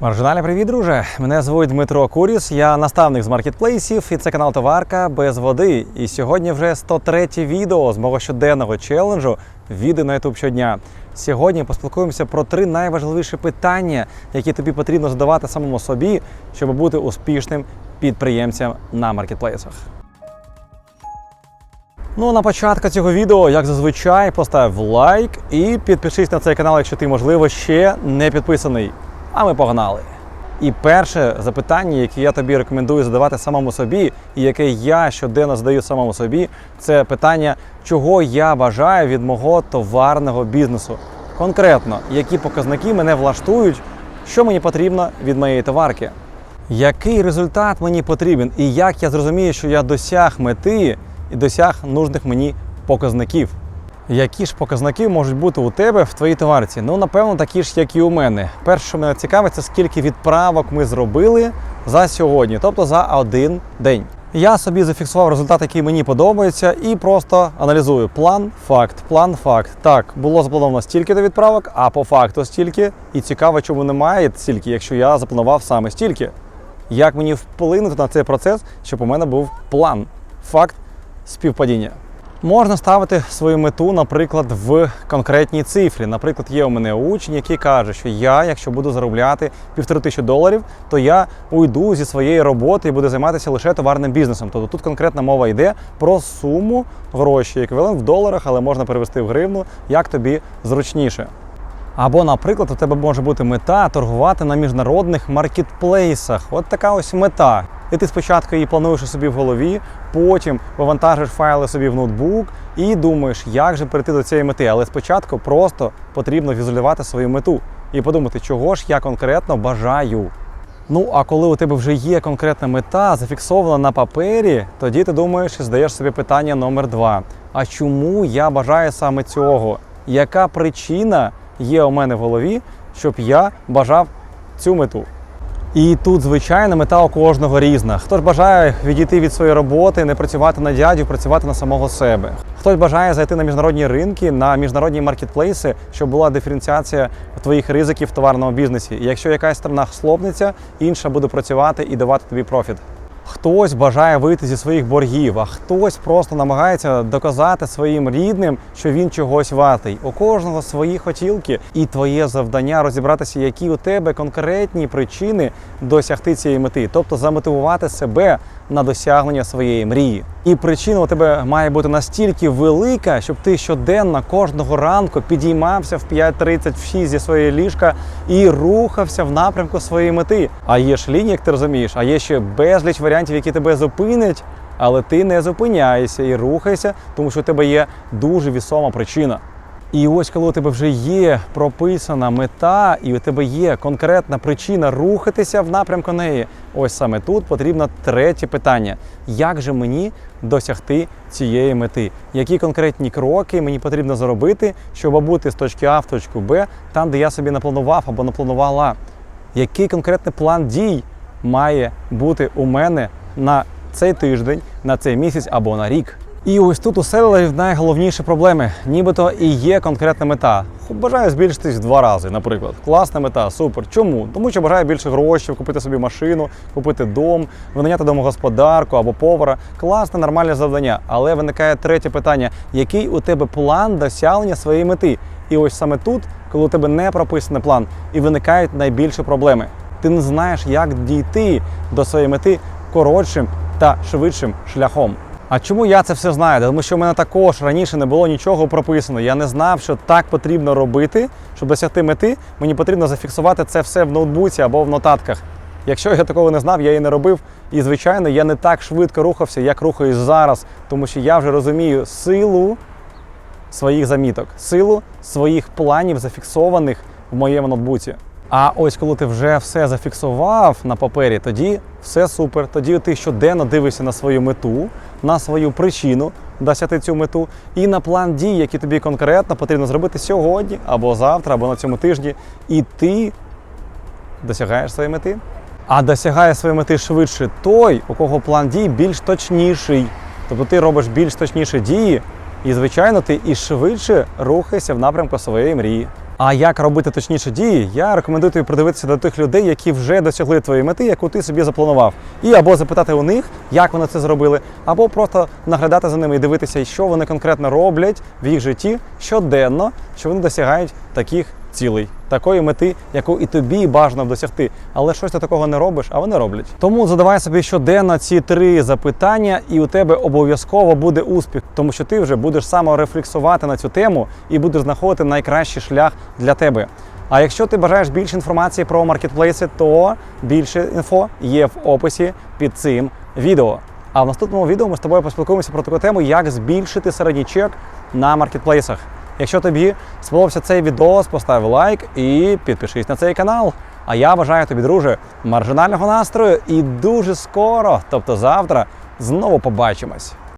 Маржинальний привіт, друже! Мене звуть Дмитро Куріс, я наставник з маркетплейсів, і це канал Товарка без води. І сьогодні вже 103 відео з мого щоденного челенджу відео на YouTube щодня. Сьогодні поспілкуємося про три найважливіші питання, які тобі потрібно задавати самому собі, щоб бути успішним підприємцем на маркетплейсах. Ну, на початку цього відео, як зазвичай, постав лайк і підпишись на цей канал, якщо ти, можливо, ще не підписаний. А ми погнали. І перше запитання, яке я тобі рекомендую задавати самому собі, і яке я щоденно задаю самому собі, це питання, чого я бажаю від мого товарного бізнесу. Конкретно, які показники мене влаштують, що мені потрібно від моєї товарки. Який результат мені потрібен, і як я зрозумію, що я досяг мети і досяг нужних мені показників. Які ж показники можуть бути у тебе в твоїй товарці? Ну, напевно, такі ж, як і у мене. Перше, що мене цікавить, це скільки відправок ми зробили за сьогодні, тобто за один день. Я собі зафіксував результат, який мені подобається, і просто аналізую план, факт, план, факт. Так, було заплановано стільки до відправок, а по факту стільки. І цікаво, чому немає стільки, якщо я запланував саме стільки. Як мені вплинути на цей процес, щоб у мене був план, факт співпадіння. Можна ставити свою мету, наприклад, в конкретній цифрі. Наприклад, є у мене учень, який каже, що я, якщо буду заробляти півтори тисячі доларів, то я уйду зі своєї роботи і буду займатися лише товарним бізнесом. Тобто тут конкретна мова йде про суму грошей, еквівалент в доларах, але можна перевести в гривну, як тобі зручніше. Або, наприклад, у тебе може бути мета торгувати на міжнародних маркетплейсах. От така ось мета. І ти спочатку її плануєш у собі в голові, потім вивантажиш файли собі в ноутбук і думаєш, як же перейти до цієї мети. Але спочатку просто потрібно візуалізувати свою мету і подумати, чого ж я конкретно бажаю. Ну, а коли у тебе вже є конкретна мета, зафіксована на папері, тоді ти думаєш і здаєш собі питання номер два: а чому я бажаю саме цього? Яка причина є у мене в голові, щоб я бажав цю мету? І тут, звичайно, мета у кожного різна. Хтось бажає відійти від своєї роботи, не працювати на дядю, працювати на самого себе. Хтось бажає зайти на міжнародні ринки, на міжнародні маркетплейси, щоб була диференціація твоїх ризиків в товарному бізнесі. І якщо якась сторона хлопнеться, інша буде працювати і давати тобі профіт. Хтось бажає вийти зі своїх боргів, а хтось просто намагається доказати своїм рідним, що він чогось вартий. У кожного свої хотілки, і твоє завдання розібратися, які у тебе конкретні причини досягти цієї мети, тобто замотивувати себе на досягнення своєї мрії. І причина у тебе має бути настільки велика, щоб ти щоденно кожного ранку підіймався в 5.30 в 6 зі своєї ліжка і рухався в напрямку своєї мети. А є ж лінії, як ти розумієш, а є ще безліч варіантів, які тебе зупинять, але ти не зупиняєшся і рухайся, тому що у тебе є дуже вісома причина. І ось коли у тебе вже є прописана мета, і у тебе є конкретна причина рухатися в напрямку неї, ось саме тут потрібно третє питання: як же мені досягти цієї мети? Які конкретні кроки мені потрібно зробити, щоб бути з точки А в точку Б, там, де я собі напланував або напланувала? Який конкретний план дій має бути у мене на цей тиждень, на цей місяць або на рік? І ось тут у селерів найголовніші проблеми. Нібито і є конкретна мета. Бажаю збільшитись в два рази, наприклад. Класна мета, супер. Чому? Тому що бажаю більше грошей, купити собі машину, купити дом, винайняти домогосподарку або повара. Класне, нормальне завдання. Але виникає третє питання: який у тебе план досягнення своєї мети? І ось саме тут, коли у тебе не прописаний план, і виникають найбільші проблеми. Ти не знаєш, як дійти до своєї мети коротшим та швидшим шляхом. А чому я це все знаю? Тому що в мене також раніше не було нічого прописано. Я не знав, що так потрібно робити, щоб досягти мети. Мені потрібно зафіксувати це все в ноутбуці або в нотатках. Якщо я такого не знав, я її не робив. І, звичайно, я не так швидко рухався, як рухаюсь зараз, тому що я вже розумію силу своїх заміток, силу своїх планів, зафіксованих в моєму ноутбуці. А ось коли ти вже все зафіксував на папері, тоді все супер. Тоді ти щоденно дивишся на свою мету, на свою причину досягти цю мету, і на план дій, які тобі конкретно потрібно зробити сьогодні, або завтра, або на цьому тижні. І ти досягаєш своєї мети. А досягає своєї мети швидше той, у кого план дій більш точніший. Тобто ти робиш більш точніші дії, і, звичайно, ти і швидше рухаєшся в напрямку своєї мрії. А як робити точніше дії, я рекомендую тобі придивитися до тих людей, які вже досягли твоєї мети, яку ти собі запланував. І або запитати у них, як вони це зробили, або просто наглядати за ними і дивитися, що вони конкретно роблять в їх житті щоденно, що вони досягають таких цілей, такої мети, яку і тобі бажано досягти. Але щось ти такого не робиш, а вони роблять. Тому задавай собі щоденно ці три запитання, і у тебе обов'язково буде успіх, тому що ти вже будеш саморефлексувати на цю тему і будеш знаходити найкращий шлях для тебе. А якщо ти бажаєш більше інформації про маркетплейси, то більше інфо є в описі під цим відео. А в наступному відео ми з тобою поспілкуємося про таку тему, як збільшити середній чек на маркетплейсах. Якщо тобі сподобався цей відос, постав лайк і підпишись на цей канал. А я бажаю тобі, друже, маржинального настрою і дуже скоро, тобто завтра, знову побачимось.